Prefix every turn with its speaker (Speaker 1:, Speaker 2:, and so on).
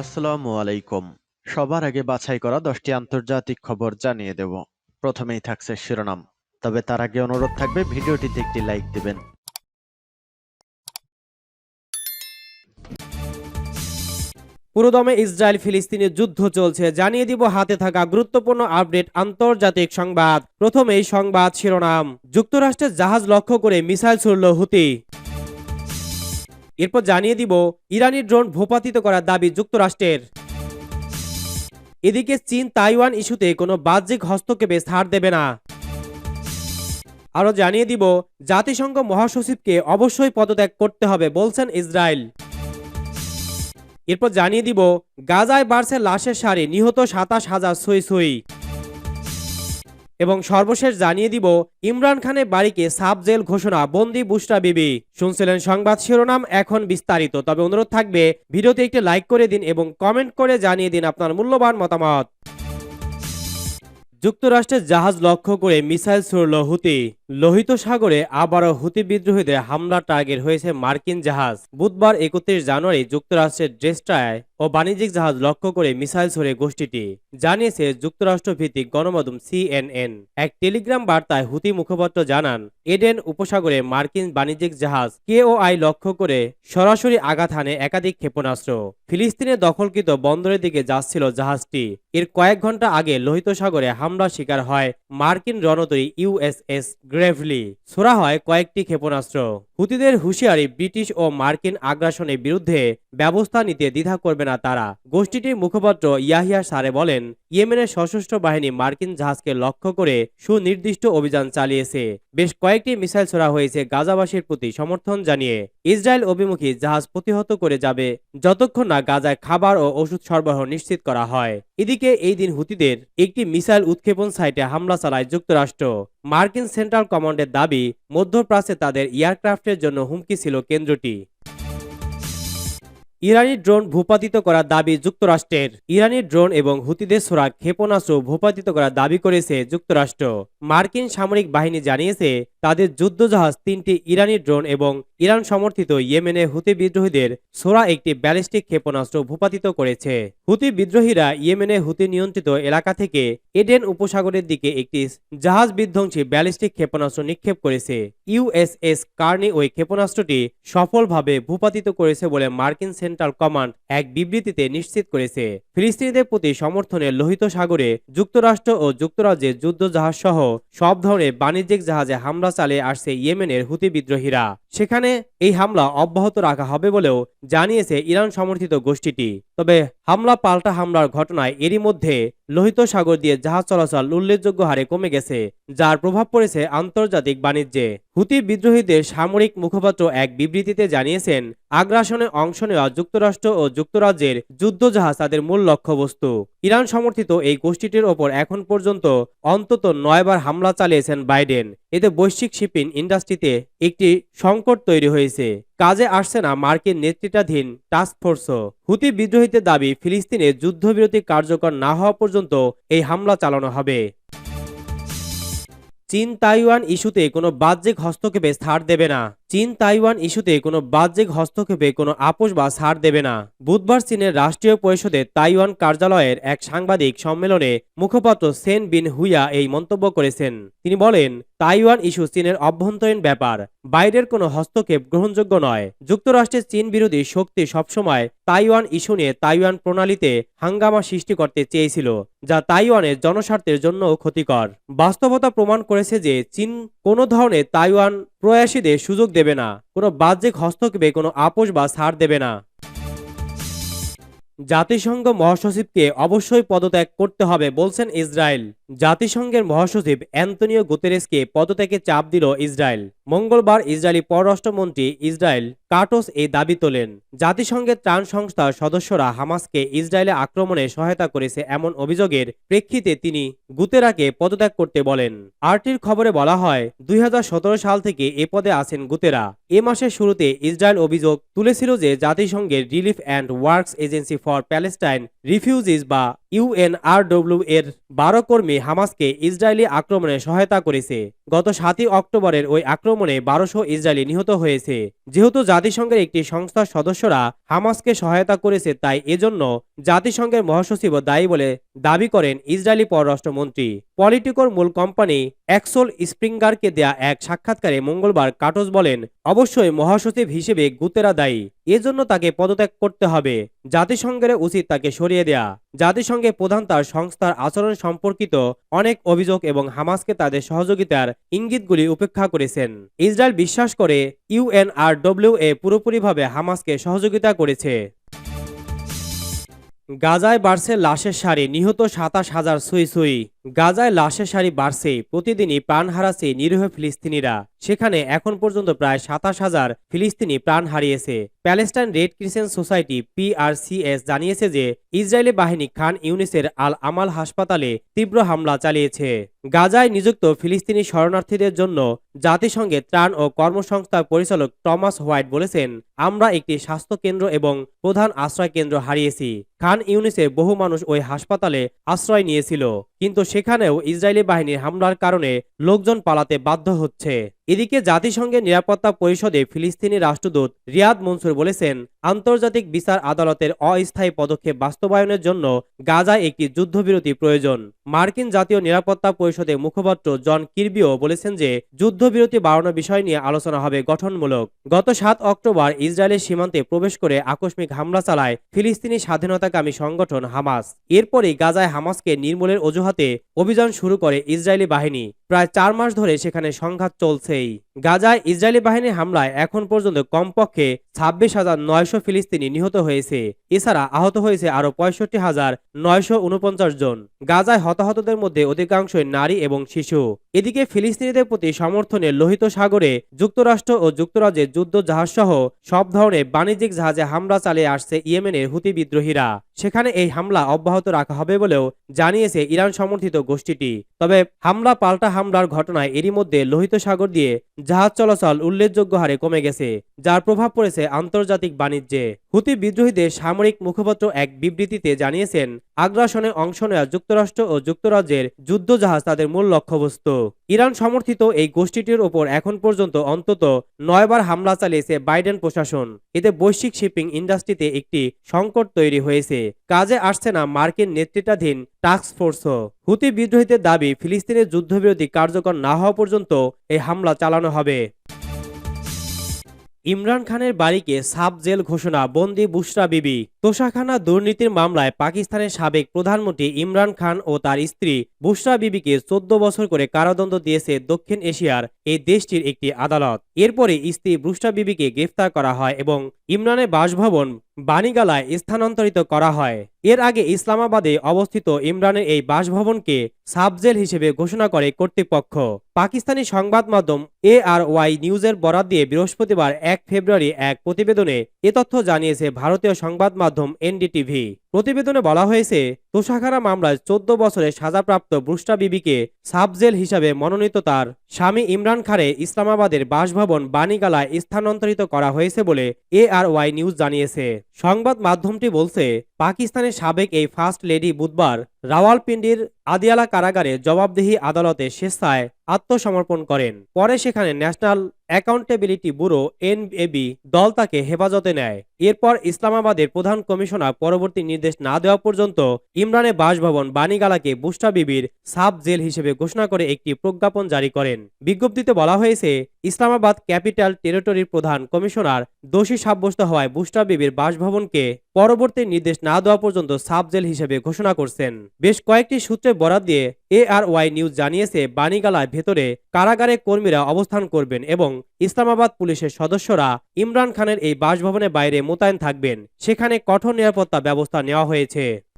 Speaker 1: আসসালামু আলাইকুম। সবার আগে বাছাই করা দশটি আন্তর্জাতিক খবর জানিয়ে দেব। প্রথমেই থাকছে শিরোনাম। তবে তার আগে অনুরোধ থাকবে, ভিডিওটিতে একটি লাইক দিবেন।
Speaker 2: পুরোদমে ইসরায়েল ফিলিস্তিনের যুদ্ধ চলছে। জানিয়ে দিব, হাতে থাকা গুরুত্বপূর্ণ আপডেট, আন্তর্জাতিক সংবাদ। প্রথমেই সংবাদ শিরোনাম। যুক্তরাষ্ট্রের জাহাজ লক্ষ্য করে মিসাইল ছুড়ল হুতি। এরপর জানিয়ে দিব, ইরানি ড্রোন ভূপাতিত করার দাবি যুক্তরাষ্ট্রের। এদিকে চীন তাইওয়ান ইস্যুতে কোনো বাহ্যিক হস্তক্ষেপে ছাড় দেবে না। আরও জানিয়ে দিব, জাতিসংঘ মহাসচিবকে অবশ্যই পদত্যাগ করতে হবে বলছেন ইসরায়েল। এরপর জানিয়ে দিব, গাজায় বাড়ছে লাশের সারি, নিহত সাতাশ হাজার ছুঁই ছুঁই এবং সর্বশেষ জানিয়ে দিব, ইমরান খানের বাড়িকে সাব জেল ঘোষণা, বন্দি বুস্টা বিবি। শুনছিলেন সংবাদ শিরোনাম, এখন বিস্তারিত। তবে অনুরোধ থাকবে, ভিডিওতে একটি লাইক করে দিন এবং কমেন্ট করে জানিয়ে দিন আপনার মূল্যবান মতামত। যুক্তরাষ্ট্রের জাহাজ লক্ষ্য করে মিসাইল ছুড়ল হুতি। লোহিত সাগরে আবারও হুতি বিদ্রোহীদের হামলা টার্গেট হয়েছে মার্কিন জাহাজ। বুধবার একত্রিশ জানুয়ারি যুক্তরাষ্ট্রের ড্রেস্টায় ও বাণিজ্যিক জাহাজ লক্ষ্য করে মিসাইল ছড়ে গোষ্ঠীটি, জানিয়েছে যুক্তরাষ্ট্র ভিত্তিক গণমাধ্যম সিএনএন। এক টেলিগ্রাম বার্তায় হুতি মুখপাত্র জানান এডেন উপসাগরে মার্কিন বাণিজ্যিক জাহাজ কেওআই লক্ষ্য করে সরাসরি আঘাত হানে একাধিক ক্ষেপণাস্ত্র। ফিলিস্তিনে দখলকৃত বন্দরের দিকে যাচ্ছিল জাহাজটি। এর কয়েক ঘণ্টা আগে লোহিত সাগরে হামলা শিকার হয় মার্কিন রণতরী ইউএসএস গ্রেভলি। ছোড়া হয় কয়েকটি ক্ষেপণাস্ত্র। হুতিদের হুঁশিয়ারি ব্রিটিশ ও মার্কিন আগ্রাসনের বিরুদ্ধে ব্যবস্থা নিতে দ্বিধা করবে না তারা। গোষ্ঠীটির মুখপাত্র ইয়াহিয়া সারে বলেন, ইয়েমেনের সশস্ত্র বাহিনী মার্কিন জাহাজকে লক্ষ্য করে সুনির্দিষ্ট অভিযান চালিয়েছে। বেশ কয়েকটি মিসাইল ছোড়া হয়েছে গাজাবাসীর প্রতি সমর্থন জানিয়ে। ইসরায়েল অভিমুখী জাহাজ প্রতিহত করে যাবে যতক্ষণ না গাজায় খাবার ও ওষুধ সরবরাহ নিশ্চিত করা হয়। এদিকে এই দিন হুতিদের একটি মিসাইল উৎক্ষেপণ সাইটে হামলা চালায় যুক্তরাষ্ট্র। মার্কিন সেন্ট্রাল কমান্ডের দাবি, মধ্যপ্রাচ্যে তাদের এয়ারক্রাফটের জন্য হুমকি ছিল কেন্দ্রটি। ইরানি ড্রোন ভূপাতিত করার দাবি যুক্তরাষ্ট্রের। ইরানি ড্রোন এবং হুতিদের ছোড়া ক্ষেপণাস্ত্র ভূপাতিত করার দাবি করেছে যুক্তরাষ্ট্র। মার্কিন সামরিক বাহিনী জানিয়েছে, তাদের যুদ্ধজাহাজ তিনটি ইরানি ড্রোন এবং ইরান সমর্থিত ইয়েমেনে হুতি বিদ্রোহীদের ছোড়া একটি ব্যালিস্টিক ক্ষেপণাস্ত্র ভূপাতিত করেছে। হুতি বিদ্রোহীরা ইয়েমেনে হুতি নিয়ন্ত্রিত এলাকা থেকে এডেন উপসাগরের দিকে একটি জাহাজ বিধ্বংসী ব্যালিস্টিক ক্ষেপণাস্ত্র নিক্ষেপ করেছে। ইউএসএস কার্নি ওই ক্ষেপণাস্ত্রটি সফলভাবে ভূপাতিত করেছে বলে মার্কিন সেন্ট্রাল কমান্ড এক বিবৃতিতে নিশ্চিত করেছে। ফিলিস্তিনিদের প্রতি সমর্থনে লোহিত সাগরে যুক্তরাষ্ট্র ও যুক্তরাজ্যের যুদ্ধজাহাজ সহ সব ধরনের বাণিজ্যিক জাহাজে হামলা চালিয়ে আসছে ইয়েমেনের হুতি বিদ্রোহীরা। সেখানে ね、এই হামলা অব্যাহত রাখা হবে বলেও জানিয়েছে ইরান সমর্থিত গোষ্ঠীটি। তবে হামলা পাল্টা হামলার ঘটনায় এরই মধ্যে লোহিত সাগর দিয়ে জাহাজ চলাচল উল্লেখযোগ্য হারে কমে গেছে, যার প্রভাব পড়েছে আন্তর্জাতিক বাণিজ্যে। হুতি বিদ্রোহীদের সামরিক মুখপাত্র এক বিবৃতিতে জানিয়েছেন, আগ্রাসনে অংশ নেওয়া যুক্তরাষ্ট্র ও যুক্তরাজ্যের যুদ্ধজাহাজ তাদের মূল লক্ষ্যবস্তু। ইরান সমর্থিত এই গোষ্ঠীটির ওপর এখন পর্যন্ত অন্তত নয়বার হামলা চালিয়েছেন বাইডেন। এতে বৈশ্বিক শিপিং ইন্ডাস্ট্রিতে একটি সংকট তৈরি হয়েছে। কাজে আসছে না মার্কিন নেতৃত্বাধীন টাস্কফোর্সও হুতি বিদ্রোহীদের দাবি, ফিলিস্তিনে যুদ্ধবিরতি কার্যকর না হওয়া পর্যন্ত এই হামলা চালানো হবে। চীন তাইওয়ান ইস্যুতে কোনো বাহ্যিক হস্তক্ষেপে ছাড় দেবে না। চীন তাইওয়ান ইস্যুতে কোনো বাহ্যিক হস্তক্ষেপে কোনো আপোষ বা ছাড় দেবে না। বুধবার চীনের রাষ্ট্রীয় পরিষদে তাইওয়ান কার্যালয়ের এক সাংবাদিক সম্মেলনে মুখপাত্র সেন বিন হুইয়া এই মন্তব্য করেছেন। তিনি বলেন, তাইওয়ান ইস্যু চীনের অভ্যন্তরীণ ব্যাপার, বাইরের কোনো হস্তক্ষেপ গ্রহণযোগ্য নয়। যুক্তরাষ্ট্রের চীন বিরোধী শক্তি সবসময় তাইওয়ান ইস্যু নিয়ে তাইওয়ান প্রণালীতে হাঙ্গামা সৃষ্টি করতে চেয়েছিল, যা তাইওয়ানের জনস্বার্থের জন্য ক্ষতিকর। বাস্তবতা প্রমাণ করেছে যে চীন কোনো ধরনের তাইওয়ান প্রয়াসীদের সুযোগ দেবে না, কোনো বাহ্যিক হস্তক্ষেপে কোনো আপোষ বা ছাড় দেবে না। জাতিসংঘ মহাসচিবকে অবশ্যই পদত্যাগ করতে হবে, বলছেন ইসরায়েল। জাতিসংঘের মহাসচিব অ্যান্তনিও গুতেরেসকে পদত্যাগে চাপ দিল ইসরায়েল। মঙ্গলবার ইসরায়েলি পররাষ্ট্রমন্ত্রী ইসরায়েল কাটোস এই দাবি তোলেন। জাতিসংঘের ত্রাণ সংস্থার সদস্যরা হামাসকে ইসরায়েলে আক্রমণে সহায়তা করেছে এমন অভিযোগের প্রেক্ষিতে তিনি গুতেরাকে পদত্যাগ করতে বলেন। আরটির খবরে বলা হয়, দুই হাজার সতেরো সাল থেকে এ পদে আছেন গুতেরা। এ মাসের শুরুতে ইসরায়েল অভিযোগ তুলেছিল যে জাতিসংঘের relief and works agency for Palestine refugees বা ইউএনআরডব্লিউ এর বারো কর্মী হামাসকে ইসরায়েলি আক্রমণে সহায়তা করেছে। গত সাতই অক্টোবরের ওই আক্রমণে বারোশো ইসরায়েলি নিহত হয়েছে। যেহেতু জাতিসংঘের একটি সংস্থার সদস্যরা হামাসকে সহায়তা করেছে, তাই এজন্য জাতিসংঘের মহাসচিব দায়ী বলে দাবি করেন ইসরায়েলি পররাষ্ট্রমন্ত্রী। পলিটিকোর মূল কোম্পানি অ্যাক্সোল স্প্রিঙ্গারকে দেয়া এক সাক্ষাৎকারে মঙ্গলবার কাটোস বলেন, অবশ্যই মহাসচিব হিসেবে গুতেরা দায়ী। এজন্য তাকে পদত্যাগ করতে হবে। জাতিসংঘের উচিত তাকে সরিয়ে দেয়া। জাতিসংঘে প্রধান তার সংস্থার আচরণ সম্পর্কিত অনেক অভিযোগ এবং হামাসকে তাদের সহযোগিতার ইঙ্গিতগুলি উপেক্ষা করেছেন। ইসরায়েল বিশ্বাস করে ইউএনআরডব্লিউ এ পুরোপুরিভাবে হামাসকে সহযোগিতা করেছে। গাজায় বাড়ছে লাশের সারি, নিহত সাতাশ হাজার সুই সুই। গাজায় লাশের সারি বাড়ছে। প্রতিদিনই প্রাণ হারাচ্ছে নিরীহ ফিলিস্তিনিরা। সেখানে এখন পর্যন্ত প্রায় সাতাশ হাজার ফিলিস্তিনি প্রাণ হারিয়েছে। Palestine red crescent society PRCS জানিয়েছে যে, ইসরায়েলি বাহিনী খান ইউনিসের আল আমাল হাসপাতালে তীব্র হামলা চালিয়েছে। গাজায় নিযুক্ত ফিলিস্তিনি শরণার্থীদের জন্য জাতিসংঘের ত্রাণ ও কর্মসংস্থার পরিচালক টমাস হোয়াইট বলেছেন, আমরা একটি স্বাস্থ্য কেন্দ্র এবং প্রধান আশ্রয় কেন্দ্র হারিয়েছি। খান ইউনিসের বহু মানুষ ওই হাসপাতালে আশ্রয় নিয়েছিল, কিন্তু সেখানেও ইসরায়েলি বাহিনীর হামলার কারণে লোকজন পালাতে বাধ্য হচ্ছে। এদিকে জাতিসংঘের নিরাপত্তা পরিষদে ফিলিস্তিনি রাষ্ট্রদূত রিয়াদ মনসুর বলেছেন, আন্তর্জাতিক বিচার আদালতের অস্থায়ী পদক্ষেপ বাস্তবায়নের জন্য গাজায় একটি যুদ্ধবিরতি প্রয়োজন। মার্কিন জাতীয় নিরাপত্তা পরিষদের মুখপাত্র জন কির্বিও বলেছেন যে, যুদ্ধবিরতি বাড়ানোর বিষয় নিয়ে আলোচনা হবে গঠনমূলক। গত সাত অক্টোবর ইসরায়েলের সীমান্তে প্রবেশ করে আকস্মিক হামলা চালায় ফিলিস্তিনি স্বাধীনতাকামী সংগঠন হামাস। এরপরই গাজায় হামাসকে নির্মূলের অজুহাতে অভিযান শুরু করে ইসরায়েলি বাহিনী। প্রায় চার মাস ধরে সেখানে সংঘাত চলছেই। গাজায় ইসরায়েলি বাহিনীর হামলায় এখন পর্যন্ত কমপক্ষে ছাব্বিশ হাজার নয়শো ফিলিস্তিনি নিহত হয়েছে। এছাড়া আহত হয়েছে আরও পঁয়ষট্টি হাজার নয়শো উনপঞ্চাশ জন। গাজায় হতাহতদের মধ্যে অধিকাংশই নারী এবং শিশু। এদিকে ফিলিস্তিনিদের প্রতি সমর্থনে লোহিত সাগরে যুক্তরাষ্ট্র ও যুক্তরাজ্যের যুদ্ধ জাহাজ সহ সব ধরনের বাণিজ্যিক জাহাজে হামলা চালিয়ে আসছে ইয়েমেনের হুতি বিদ্রোহীরা। সেখানে এই হামলা অব্যাহত রাখা হবে বলেও জানিয়েছে ইরান সমর্থিত গোষ্ঠীটি। তবে হামলা পাল্টা হামলার ঘটনায় এরই মধ্যে লোহিত সাগর দিয়ে জাহাজ চলাচল উল্লেখযোগ্য হারে কমে গেছে, যার প্রভাব পড়েছে আন্তর্জাতিক বাণিজ্যে। হুতি বিদ্রোহীদের সামরিক মুখপাত্র এক বিবৃতিতে জানিয়েছেন, আগ্রাসনে অংশ নেওয়া যুক্তরাষ্ট্র ও যুক্তরাজ্যের যুদ্ধজাহাজ তাদের মূল লক্ষ্যবস্তু। ইরান সমর্থিত এই গোষ্ঠীটির ওপর এখন পর্যন্ত অন্তত নয়বার হামলা চালিয়েছে বাইডেন প্রশাসন। এতে বৈশ্বিক শিপিং ইন্ডাস্ট্রিতে একটি সংকট তৈরি হয়েছে। কাজে আসছে না মার্কিন নেতৃত্বাধীন টাস্ক ফোর্সও। হুতি বিদ্রোহীদের দাবি ফিলিস্তিনের যুদ্ধবিরোধী কার্যকর না হওয়া পর্যন্ত এই হামলা চালানো হবে। ইমরান খানের বাড়িকে সাব জেল ঘোষণা, বন্দি বুশরা বিবি। তোষাখানা দুর্নীতির মামলায় পাকিস্তানের সাবেক প্রধানমন্ত্রী ইমরান খান ও তার স্ত্রী বুশরা বিবিকে চোদ্দ বছর করে কারাদণ্ড দিয়েছে দক্ষিণ এশিয়ার এই দেশটির একটি আদালত। এরপরে স্ত্রী বুশরা বিবিকে গ্রেফতার করা হয় এবং ইমরানের বাসভবন বাণীগালায় স্থানান্তরিত করা হয়। এর আগে ইসলামাবাদে অবস্থিত ইমরানের এই বাসভবনকে সাবজেল হিসেবে ঘোষণা করে কর্তৃপক্ষ। পাকিস্তানি সংবাদ মাধ্যম এ আর ওয়াই নিউজের বরাত দিয়ে বৃহস্পতিবার এক ফেব্রুয়ারি এক প্রতিবেদনে এ তথ্য জানিয়েছে ভারতীয় সংবাদ মাধ্যম এনডিটিভি প্রতিবেদনে বলা হয়েছে তোষাখানা মামলায় চোদ্দ বছরের সাজাপ্রাপ্ত ব্রুষ্টা বিবিকে সাবজেল হিসাবে মনোনীত তার স্বামী ইমরান খারে ইসলামাবাদের বাসভবন বাণীগালায় স্থানান্তরিত করা হয়েছে বলে এ আর ওয়াই নিউজ জানিয়েছে। সংবাদ মাধ্যমটি বলছে, পাকিস্তানের সাবেক এই ফার্স্ট লেডি বুধবার রাওয়ালপিন্ডির আদিয়ালা কারাগারে জবাবদিহি আদালতে স্বেচ্ছায় আত্মসমর্পণ করেন। পরে সেখানে ন্যাশনাল অ্যাকাউন্টেবিলিটি ব্যুরো এনএবি দল তাকে হেফাজতে নেয়। এরপর ইসলামাবাদের প্রধান কমিশনার পরবর্তী নির্দেশ না দেওয়া পর্যন্ত ইমরানের বাসভবন বানিগালাকে বুস্টা বিবির সাব জেল হিসেবে ঘোষণা করে একটি প্রজ্ঞাপন জারি করেন। বিজ্ঞপ্তিতে বলা হয়েছে, ইসলামাবাদ ক্যাপিটাল টেরিটরির প্রধান কমিশনার দোষী সাব্যস্ত হওয়ায় বুস্টা বিবির বাসভবনকে পরবর্তী নির্দেশ না দেওয়া পর্যন্ত সাব জেল হিসেবে ঘোষণা করছেন। বেশ কয়েকটি সূত্রে বরাদ দিয়ে এ আর ওয়াই নিউজ জানিয়েছে, বাণীগালায় ভেতরে কারাগারে কর্মীরা অবস্থান করবেন এবং ইসলামাবাদ পুলিশের সদস্যরা ইমরান খানের এই বাসভবনের বাইরে মোতায়েন থাকবেন। সেখানে কঠোর নিরাপত্তা ব্যবস্থা নেওয়া হয়েছে।